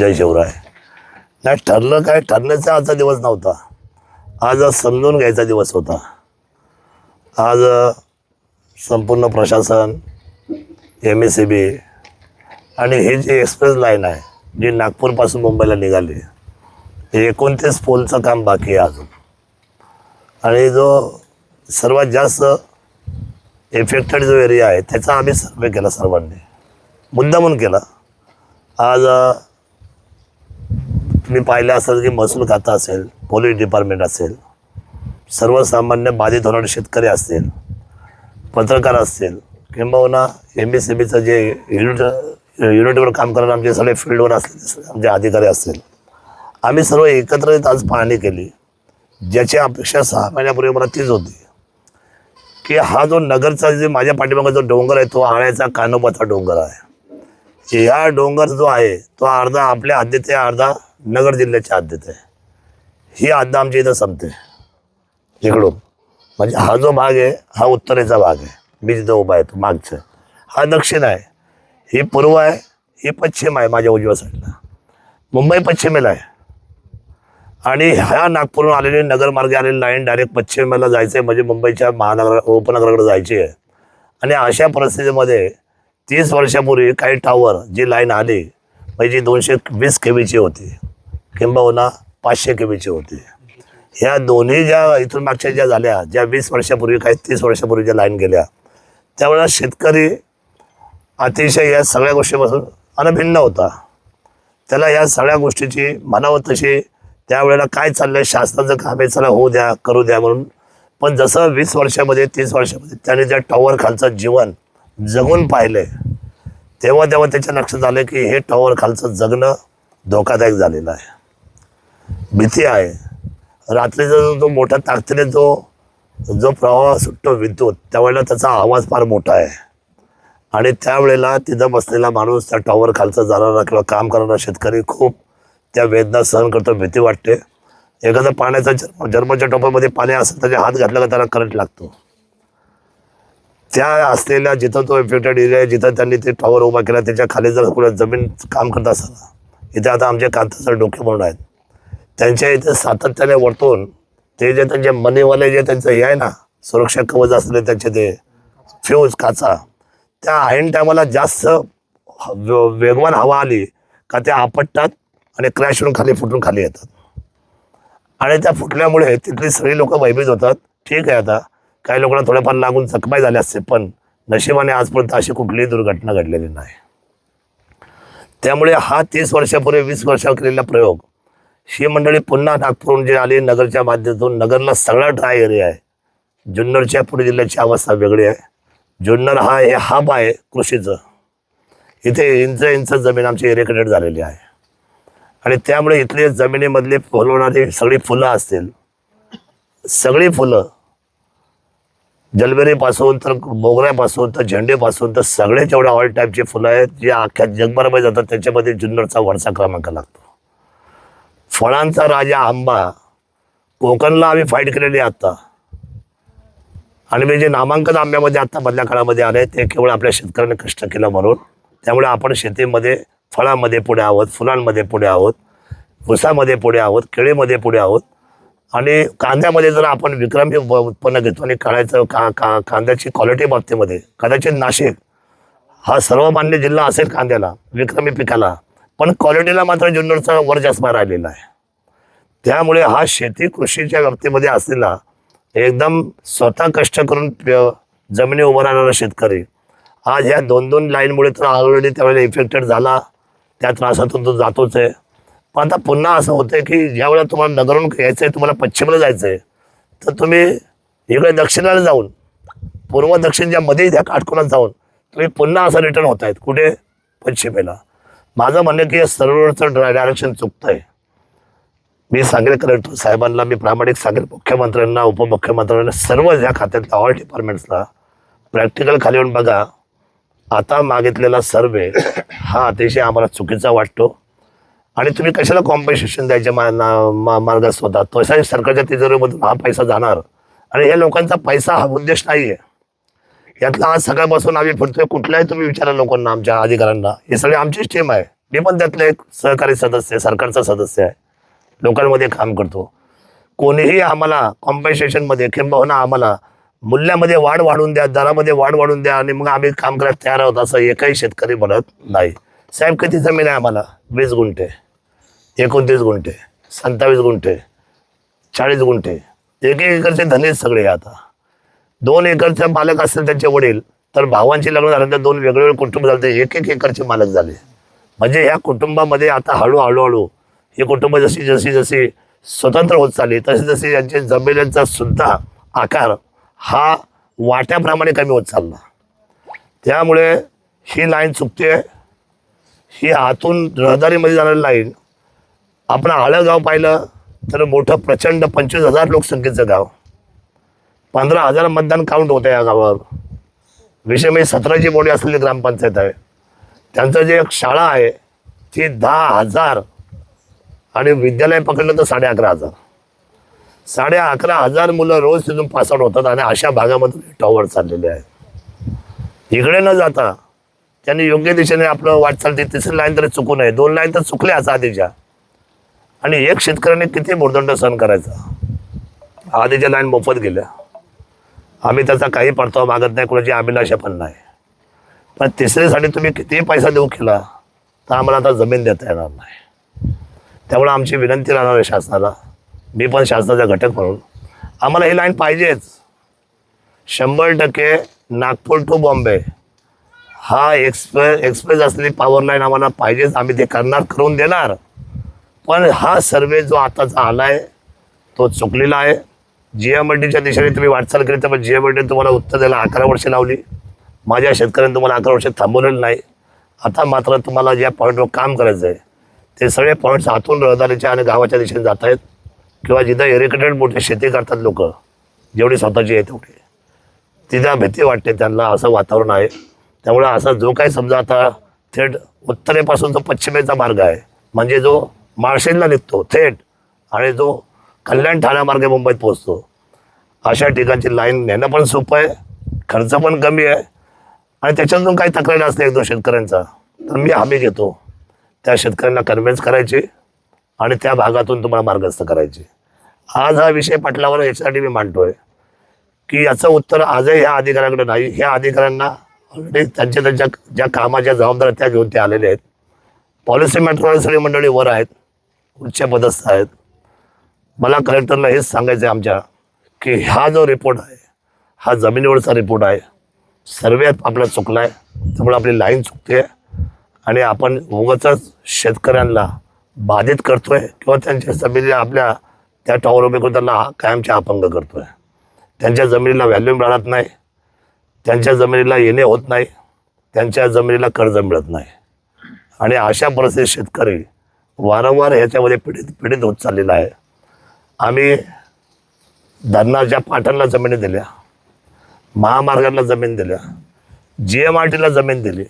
जय शिवराय. नाही ठरलं काय? ठरण्याचा आजचा दिवस नव्हता. आज समजून घ्यायचा दिवस होता. आज संपूर्ण प्रशासन एम एस सी बी आणि हे जे एक्सप्रेस लाईन आहे जी नागपूरपासून मुंबईला निघाली हे एकोणतीस पोलचं काम बाकी आहे अजून. आणि जो सर्वात जास्त इफेक्टेड जो एरिया आहे त्याचा आम्ही सर्वे केला सर्वांनी. मुद्दामून केला. आज मी तुम्ही पाहिलं असेल की महसूल खातं असेल पोलीस डिपार्टमेंट असेल सर्वसामान्य बाधित होणारे शेतकरी असतील पत्रकार असतील किंबहुना एम एस सी बीचं जे युनिट युनिटवर काम करणारे आमचे सगळे फील्डवर असलेले आमचे अधिकारी असतील. आम्ही सर्व एकत्रित आज पाहणी केली. ज्याची अपेक्षा सहा महिन्यापूर्वी मला तीच होती. की हा जो नगरचा जे माझ्या पाठीमागे जो डोंगर आहे तो आळ्याचा कानोबाचा डोंगर आहे. ह्या डोंगर जो आहे तो अर्धा आपल्या हद्दीत आहे अर्धा नगर जिल्ह्याच्या हद्दीत आहे ही हद्द आमच्या इथं संपते. इकडून. म्हणजे हा जो भाग आहे हा उत्तरेचा भाग आहे. मी जिथं उभा आहे तो मागचं. हा दक्षिण आहे. ही पूर्व आहे ही पश्चिम आहे माझ्या उजव्या साईडला. मुंबई पश्चिमेला आहे. आणि ह्या नागपूरहून आलेली नगरमार्गे आलेली लाईन डायरेक्ट पश्चिमेला जायचं आहे म्हणजे मुंबईच्या महानगर उपनगराकडे जायची आहे आणि अशा परिस्थितीमध्ये तीस वर्षापूर्वी काही टावर जी लाईन आली म्हणजे दोनशे वीस के बीची होती. किंबहुना पाचशे किमीची होती. ह्या दोन्ही ज्या इथून मागच्या ज्या झाल्या ज्या वीस वर्षापूर्वी काही तीस वर्षापूर्वी ज्या लाईन गेल्या त्यावेळेला शेतकरी अतिशय या सगळ्या गोष्टीपासून अनभिन्न होता. त्याला या सगळ्या गोष्टीची म्हणावं तशी त्यावेळेला काय चाललंय शासनाचं काम आहे चला होऊ द्या करू द्या म्हणून. पण जसं वीस वर्षामध्ये तीस वर्षामध्ये त्याने त्या टॉवर खालचं जीवन जगून पाहिलंय तेव्हा तेव्हा त्याच्या लक्षात आलं की हे टॉवर खालचं जगणं धोकादायक झालेलं आहे. भीती आहे. रात्रीचा जो तो मोठ्या ताकदीने जो जो प्रवाह सुटतो विद्युत त्यावेळेला त्याचा आवाज फार मोठा आहे. आणि त्यावेळेला तिथं बसलेला माणूस त्या टॉवर खालचा जाणारा किंवा काम करणारा शेतकरी खूप त्या वेदना सहन करतो भीती वाटते. एखादा पाण्याचा जन्म जन्माच्या टॉपरमध्ये पाणी असेल त्याच्या हात घातला का त्याला करंट लागतो. त्या असलेल्या जिथं तो इफेक्टेड एरिया आहे जिथं त्यांनी ते टॉवर उभा केला त्याच्याखाली जर कुठं जमीन काम करत असताना इथे आता आमचे कांतासर डोके म्हणून आहेत. त्यांच्या इथे सातत्याने वरतून ते जे त्यांचे मनीवाले जे त्यांचं हे आहे ना सुरक्षा कवच असलेले त्यांचे ते फ्यूज काचा त्या ऐन टायमाला जास्त वेगवान हवा आली का त्या आपटतात आणि क्रॅश होऊन खाली फुटून खाली येतात. आणि त्या फुटल्यामुळे तिथली सगळी लोक भयभीत होतात. ठीक आहे आता काही लोकांना थोड्याफार लागून जखमाई झाले असते पण नशिबाने आजपर्यंत अशी कुठलीही दुर्घटना घडलेली नाही. त्यामुळे हा तीस वर्षापूर्वी वीस वर्षावर केलेला प्रयोग ही मंडळी पुन्हा नागपूरहून जे आली नगरच्या माध्यमातून नगरला सगळा ड्राय एरिया आहे. जुन्नरच्या पुणे जिल्ह्याची अवस्था वेगळी आहे. जुन्नर हा हे हब आहे कृषीचं. इथे इंच इंच जमीन आमची इरेकटेड झालेली आहे. आणि त्यामुळे इथले जमिनीमधले फुलवणारी सगळी फुलं असतील. सगळी फुलं जलबेरीपासून तर मोगऱ्यापासून तर झेंडेपासून तर सगळे जेवढे ऑल टाईपचे फुलं आहेत जे अख्ख्या जगभरामध्ये जातात त्याच्यामध्ये जुन्नरचा वरचा क्रमांक लागतो. फळांचा राजा आंबा. कोकणला आम्ही फाईट केलेली आहे आत्ता आणि मी जे नामांकन आंब्यामध्ये आत्ता मधल्या काळामध्ये आले ते केवळ आपल्या शेतकऱ्यांनी कष्ट केलं म्हणून. त्यामुळे आपण शेतीमध्ये फळांमध्ये पुढे आहोत फुलांमध्ये पुढे आहोत ऊसामध्ये पुढे आहोत केळीमध्ये पुढे आहोत. आणि कांद्यामध्ये जर आपण विक्रमी उत्पन्न घेतो आणि काढायचं का का कांद्याची क्वालिटी बाबतीमध्ये कदाचित नाशिक हा सर्वमान्य जिल्हा असेल कांद्याला विक्रमी पिकाला. पण क्वालिटीला मात्र जुन्नरचा वर जास्त राहिलेला आहे. त्यामुळे हा शेती कृषीच्या बाबतीमध्ये असलेला एकदम स्वतः कष्ट करून जमिनी उभं राहणारा शेतकरी. आज ह्या दोन दोन लाईनमुळे तर ऑलरेडी त्यावेळेला इफेक्टेड झाला. त्या त्रासातून तो जातोच आहे. पण आता पुन्हा असं होतं की ज्यावेळेला तुम्हाला नगरून यायचं आहे तुम्हाला पश्चिमेला जायचं आहे तर तुम्ही इकडे दक्षिणेला जाऊन पूर्व दक्षिणच्या मध्ये त्या काटकोनात जाऊन तुम्ही पुन्हा असं रिटर्न होत आहेत कुठे? पश्चिमेला. माझं म्हणणं की या सर्वचं डायरेक्शन चुकतं आहे मी सांगेल कलेक्टर साहेबांना मी प्रामाणिक सांगेल मुख्यमंत्र्यांना उपमुख्यमंत्र्यांना सर्व या खात्यातल्या ऑल डिपार्टमेंट्सला प्रॅक्टिकल खाली येऊन बघा. आता मागितलेला सर्वे हा अतिशय आम्हाला चुकीचा वाटतो. आणि तुम्ही कशाला कॉम्पन्सेशन द्यायचे मा ना- मा स्वतः तसाही सरकारच्या तिजोरीमधून हा पैसा जाणार. आणि या लोकांचा पैसा हा उद्देश नाही आहे यातला आज सकाळपासून आम्ही फिरतोय कुठल्याही तुम्ही विचारा लोकांना आमच्या अधिकाऱ्यांना. हे सगळे आमचीच टीम आहे. मी पण त्यातलं एक सहकारी सदस्य सरकारचा सदस्य आहे. लोकांमध्ये काम करतो. कोणीही आम्हाला कॉम्पन्सेशनमध्ये किंबहुना आम्हाला मूल्यामध्ये वाढ वाढवून द्या दरामध्ये वाढ वाढून द्या आणि मग आम्ही काम करायला तयार आहोत असं एकही शेतकरी म्हणत नाही. साहेब किती जमीन आहे आम्हाला? वीस गुंठे. एकोणतीस गुंठे सत्तावीस गुंठे चाळीस गुंठे. एक एकरचे धनेच सगळे आता. दोन एकरचे मालक असतील त्यांचे वडील तर भावांची लग्न झाल्यानंतर दोन वेगवेगळे कुटुंब झाले एक एक एकरचे मालक झाले. म्हणजे ह्या कुटुंबामध्ये आता हळू हळूहळू ही कुटुंब जशी जशी जशी स्वतंत्र होत चालली तशी जशी यांचे जमिनीचा सुद्धा आकार हा वाट्याप्रमाणे कमी होत चालला. त्यामुळे ही लाईन चुकते. ही आतून रहदारीमध्ये जाणारी लाईन आपण आळं गाव पाहिलं तर मोठं प्रचंड पंचवीस हजार लोकसंख्येचं गाव. पंधरा हजार मतदान काउंट होतं या गावावर. विषय म्हणजे सतराची बोडी असलेली ग्रामपंचायत आहे. त्यांचं जे एक शाळा आहे ती दहा हजार आणि विद्यालय पकडलं तर साडे अकरा हजार. साडे अकरा हजार मुलं रोज तिथून पासआउट होतात आणि अशा भागामधून टॉवर चाललेले आहेत. इकडे न जाता त्यांनी योग्य दिशेने आपलं वाटचाल ती तिसरी लाईन तरी चुकू नये. दोन लाईन तर चुकल्याच आधीच्या आणि एक शेतकऱ्याने किती भोर्दंड सहन करायचा? आधीच्या लाईन मोफत गेल्या. आम्ही त्याचा काही परतावा मागत नाही कुणाची अभिलाषा पण नाही. पण तिसरीसाठी तुम्ही कितीही पैसा देऊ केला तर आम्हाला आता जमीन देता येणार नाही. त्यामुळे आमची विनंती राहणार आहे शासनाला. मी पण शासनाचा घटक म्हणून. आम्हाला ही लाईन पाहिजेच. शंभर टक्के नागपूर टू बॉम्बे. हा एक्सप्रेस एक्सप्रेस असलेली पॉवर लाईन आम्हाला पाहिजेच. आम्ही ते करणार करून देणार. पण हा सर्वे जो आताचा आला आहे तो चुकलेला आहे. जी एम डीच्या दिशेने तुम्ही वाटचाल केली तर जी एम एल तुम्हाला उत्तर द्यायला अकरा वर्षे लावली. माझ्या शेतकऱ्यांनी तुम्हाला अकरा वर्षे थांबवलेलं नाही. आता मात्र तुम्हाला ज्या पॉईंटवर काम करायचं आहे ते सगळे पॉईंट्स आतून रहदारीच्या आणि गावाच्या दिशेने जात आहेत. किंवा जिथं एरिकेटेड मोठी शेती करतात लोक जेवढी स्वतःची आहे तेवढी. तिथं भीती वाटते त्यांना असं वातावरण आहे. त्यामुळे असा जो काही समजा आता थेट उत्तरेपासून जो पश्चिमेचा मार्ग आहे म्हणजे जो माळशेजला निघतो थेट आणि जो कल्याण ठाण्यामार्गे मुंबईत पोहोचतो अशा ठिकाणची लाईन नेणं पण सोपं आहे खर्च पण कमी आहे आणि त्याच्यातून काही तक्रारी असते एक दोन शेतकऱ्यांचा तर मी हमी घेतो. त्या शेतकऱ्यांना कन्व्हिन्स करायची आणि त्या भागातून तुम्हाला मार्गस्थ करायची. आज हा विषय पाटलावर याच्यासाठी मी मांडतोय की याचं उत्तर आजही ह्या अधिकाऱ्यांकडे नाही. ह्या अधिकाऱ्यांना ऑलरेडी त्यांच्या त्यांच्या ज्या कामाच्या जबाबदाऱ्या त्या घेऊन ते आलेले आहेत. पॉलिसी मॅटरवाली सगळी मंडळी वर आहेत. उच्च पदस्थ आहेत. मला कलेक्टरला हेच सांगायचं आहे आमच्या की हा जो रिपोर्ट आहे हा जमिनीवरचा रिपोर्ट आहे सर्वे आपला चुकला आहे त्यामुळे आपली लाईन चुकते. आहे आणि आपण उगाच शेतकऱ्यांना बाधित करतोय किंवा त्यांच्या जमिनीला आपल्या त्या टॉवर उभे करून त्यांना कायमचे अपंग करतोय. त्यांच्या जमिनीला व्हॅल्यू मिळत नाही. त्यांच्या जमिनीला येणे होत नाही. त्यांच्या जमिनीला कर्ज मिळत नाही. आणि अशा परिस्थितीत शेतकरी वारंवार ह्याच्यामध्ये पीडित पीडित होत चाललेला आहे. आम्ही धरणाच्या पाठांना जमिनी दिल्या महामार्गांना जमीन दिल्या जी एम आर टीला जमीन दिली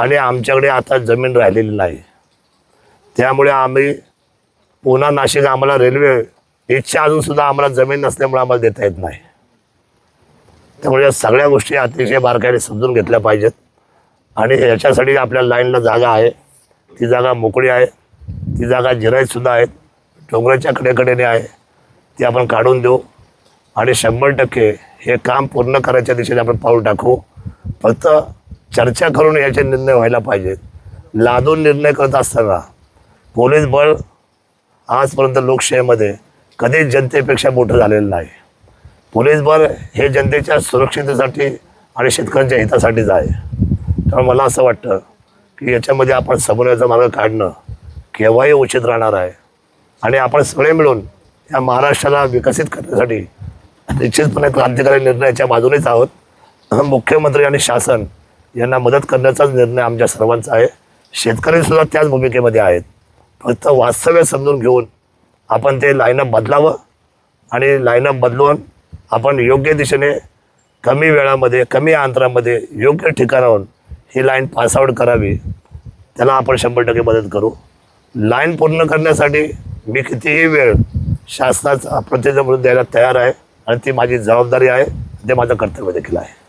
आणि आमच्याकडे आता जमीन राहिलेली नाही. त्यामुळे आम्ही पुन्हा नाशिक आम्हाला रेल्वे इच्छा अजूनसुद्धा आम्हाला जमीन नसल्यामुळे आम्हाला देता येत नाही. त्यामुळे या सगळ्या गोष्टी अतिशय बारकाईने समजून घेतल्या पाहिजेत. आणि याच्यासाठी आपल्या लाईनला जागा आहे. ती जागा मोकळी आहे. ती जागा जिरायतसुद्धा आहेत. डोंगराच्या कडेकडेने आहे. ती आपण काढून देऊ. आणि शंभर टक्के हे काम पूर्ण करायच्या दिशेने आपण पाऊल टाकू. फक्त चर्चा करून याचे निर्णय व्हायला पाहिजेत. लादून निर्णय करत असताना पोलीस बळ आजपर्यंत लोकशाहीमध्ये कधीच जनतेपेक्षा मोठं झालेलं नाही. पोलीस बळ हे जनतेच्या सुरक्षिततेसाठी आणि शेतकऱ्यांच्या हितासाठीच आहे. त्यामुळे मला असं वाटतं की याच्यामध्ये आपण समन्वयाचा मार्ग काढणं केव्हाही उचित राहणार आहे. आणि आपण सगळे मिळून या महाराष्ट्राला विकसित करण्यासाठी निश्चितपणे क्रांतिकारी निर्णयाच्या बाजूनेच आहोत. मुख्यमंत्री आणि शासन यांना मदत करण्याचाच निर्णय आमच्या सर्वांचा आहे. शेतकरीसुद्धा त्याच भूमिकेमध्ये आहेत. फक्त वास्तव्य समजून घेऊन आपण ते लाईनअप बदलावं आणि लाईनअप बदलून आपण योग्य दिशेने कमी वेळामध्ये कमी अंतरामध्ये योग्य ठिकाणाहून ही लाईन पासआउट करावी. त्याला आपण शंभर टक्के मदत करू. लाईन पूर्ण करण्यासाठी मी कितीही वेळ शासनाचा प्रतिनिधी म्हणून द्यायला तयार आहे आणि ती माझी जबाबदारी आहे. ते माझं कर्तव्य देखील आहे.